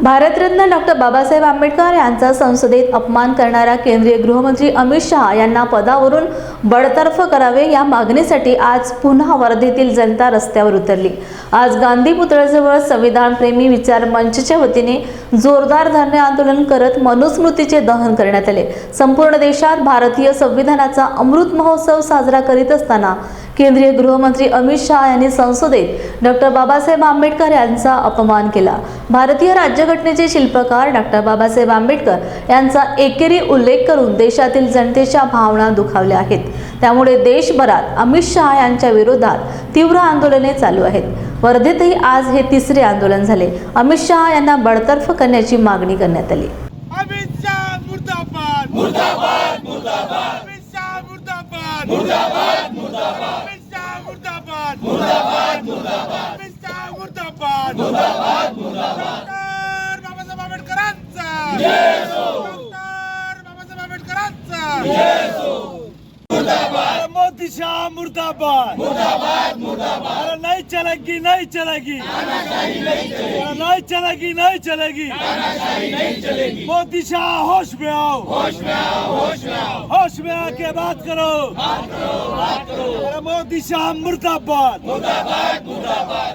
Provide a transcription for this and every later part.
Bharat Ratna doctor Babasaheb Ambedkar यांचा संसदेत अपमान करणारा केंद्रीय गृहमंत्री अमित शहा यांना पदावरून बडतर्फ करावे या मागणीसाठी आज पुन्हा वर्धेतील जनता रस्त्यावर उतरली. आज गांधी पुतळ्याजवळ संविधानप्रेमी विचार मंचच्या वतीने जोरदार धरणे आंदोलन करत मनुस्मृतीचे दहन करण्यात आले. संपूर्ण देशात भारतीय संविधानाचा अमृत महोत्सव साजरा करीत असताना केंद्रीय गृहमंत्री अमित शहा यांनी संसदेत डॉक्टर बाबासाहेब आंबेडकर यांचा अपमान केला. भारतीय राज्यघटनेचे शिल्पकार डॉक्टर बाबासाहेब आंबेडकर यांचा एकेरी उल्लेख करून देशातील जनतेच्या भावना दुखावल्या आहेत. त्यामुळे देशभरात अमित शहा यांच्या विरोधात तीव्र आंदोलने चालू आहेत. वर्धेतही आज हे तिसरे आंदोलन झाले. अमित शहा यांना बडतर्फ करण्याची मागणी करण्यात आली. मुर्दाबाद! मुर्दाबाद मुर्दाबाद! अमित शाह मुर्दाबाद मुर्दाबाद मुर्दाबाद अमित शाह मुर्दाबाद मुर्दाबाद। मुर्दाबाद मुर्दाबाद अरे नहीं चलेगी नहीं चलेगी। नहीं चलेगी नहीं चलेगी। मोदी शाह, होश में आओ। होश में आओ होश में आओ होश में आके बात करो। बात करो बात करो मोदी शाह मुर्दाबाद। मुर्दाबाद मुर्दाबाद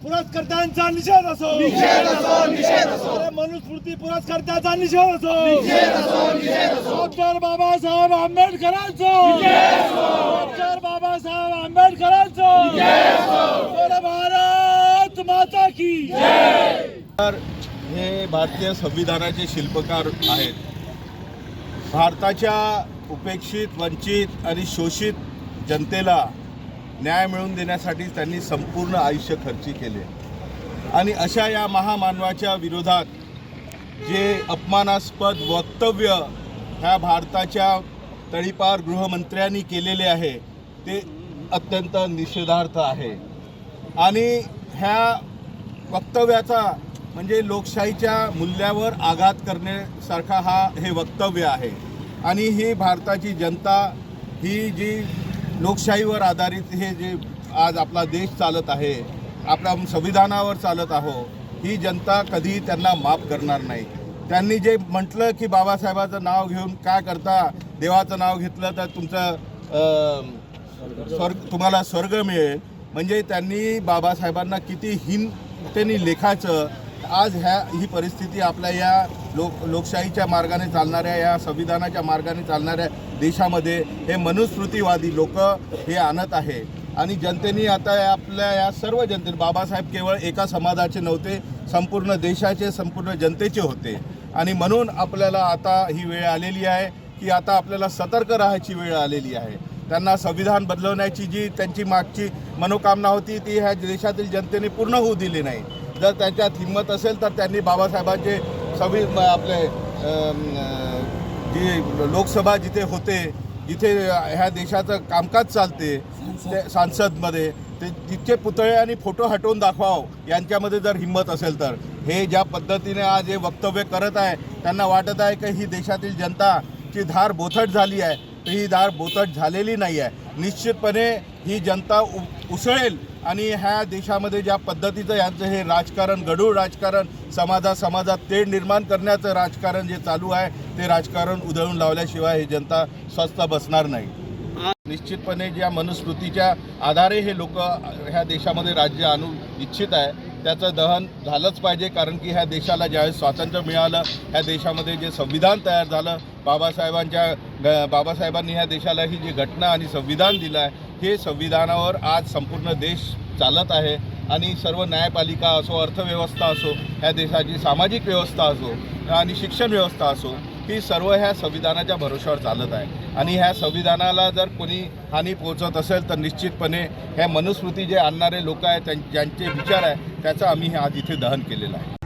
आओ मनुस्मृती पुरस्कर्त्यांचा निषेध असो अरे मनुस्मृती पुरस्कर्त्याचा निषेध असो. डॉक्टर बाबासाहेब आंबेडकरांचा. डॉक्टर बाबासाहेब आंबेडकरांचा. जय भारत माता की तर हे भारतीय संविधानाचे शिल्पकार आहेत. भारताच्या उपेक्षित वंचित आणि शोषित जनतेला न्याय मिळवून देण्यासाठी त्यांनी संपूर्ण आयुष्य खर्ची केले. आणि अशा या महामानवाच्या विरोधात जे अपमानास्पद वक्तव्य ह्या भारताच्या तळीपार गृहमंत्र्यांनी केलेले आहे ते अत्यंत निषेधार्थ आहे. आणि ह्या वक्तव्याचा म्हणजे लोकशाहीच्या मूल्यावर आघात करण्यासारखा हा हे वक्तव्य आहे. आणि ही भारताची जनता ही जी लोकशाहीवर आधारित हे जे आज आपला देश चालत आहे आपल्या संविधानावर चालत आहो ही जनता कधी त्यांना माफ करणार नाही. त्यांनी जे म्हटलं की बाबासाहेबाचं नाव घेऊन काय करता देवाचं नाव घेतलं तर तुमचं स्वर्ग तुम्हाला स्वर्ग मिळेल. म्हणजे त्यांनी बाबासाहेबांना किती हीन त्यांनी लेखाचं आज ह्या ही परिस्थिती आपल्या या लोक लोकशाहीच्या मार्गाने चालणाऱ्या या संविधानाच्या मार्गाने चालणाऱ्या देशामध्ये हे मनुस्मृतीवादी लोक हे आणत आहे. आणि जनतेने आता आपल्या या सर्व जनते बाबासाहेब केवळ एका समाजाचे नव्हते संपूर्ण देशाचे संपूर्ण जनतेचे होते. आणि म्हणून आपल्याला आता ही वेळ आलेली आहे की आता आपल्याला सतर्क राहायची वेळ आलेली आहे. त्यांना संविधान बदलवण्याची जी त्यांची मागची मनोकामना होती ती ह्या देशातील जनतेने पूर्ण होऊ दिली नाही. जर त्यांच्यात हिंमत असेल तर त्यांनी बाबासाहेबांचे म- आपले जी लोकसभा जिथे होते जिथे ह्या देशाचं कामकाज चालते ते सांसदमध्ये ते तिथचे पुतळे आणि फोटो हटवून दाखवाव यांच्यामध्ये जर हिंमत असेल तर. हे ज्या पद्धतीने आज हे वक्तव्य करत आहे त्यांना वाटत आहे की ही देशातील जनताची धार बोथट झाली आहे. तर ही धार बोथट झालेली नाही आहे. निश्चितपणे ही जनता उ उसळेल. आणि ह्या देशामध्ये ज्या पद्धतीचं यांचं हे राजकारण गढूळ राजकारण समाजा समाजात तेढ निर्माण करण्याचं राजकारण जे चालू आहे ते राजकारण उधळून लावल्याशिवाय ही जनता स्वस्थ बसणार नाही. निश्चितपणे ज्या मनुस्मृतीच्या आधारे हे लोक ह्या देशामध्ये राज्य आणू इच्छित आहे त्याचं दहन झालंच पाहिजे कारण की ह्या देशाला ज्यावेळेस स्वातंत्र्य मिळालं ह्या देशामध्ये जे संविधान तयार झालं बाबासाहेबांच्या ग- बाबासाहेबांनी ह्या देशाला ही जी घटना आणि संविधान दिलं आहे हे संविधानावर आज संपूर्ण देश चालत आहे. आणि सर्व न्यायपालिका असो अर्थव्यवस्था असो ह्या देशाची सामाजिक व्यवस्था असो आणि शिक्षण व्यवस्था असो ही सर्व ह्या संविधानाच्या भरोश्यावर चालत आहे. आणि ह्या संविधानाला जर कोणी हानी पोहोचत असेल तर निश्चितपणे ह्या मनुस्मृती जे आणणारे लोक आहेत त्यां- ज्यांचे विचार आहे त्याचं आम्ही आज इथे दहन केलेलं आहे.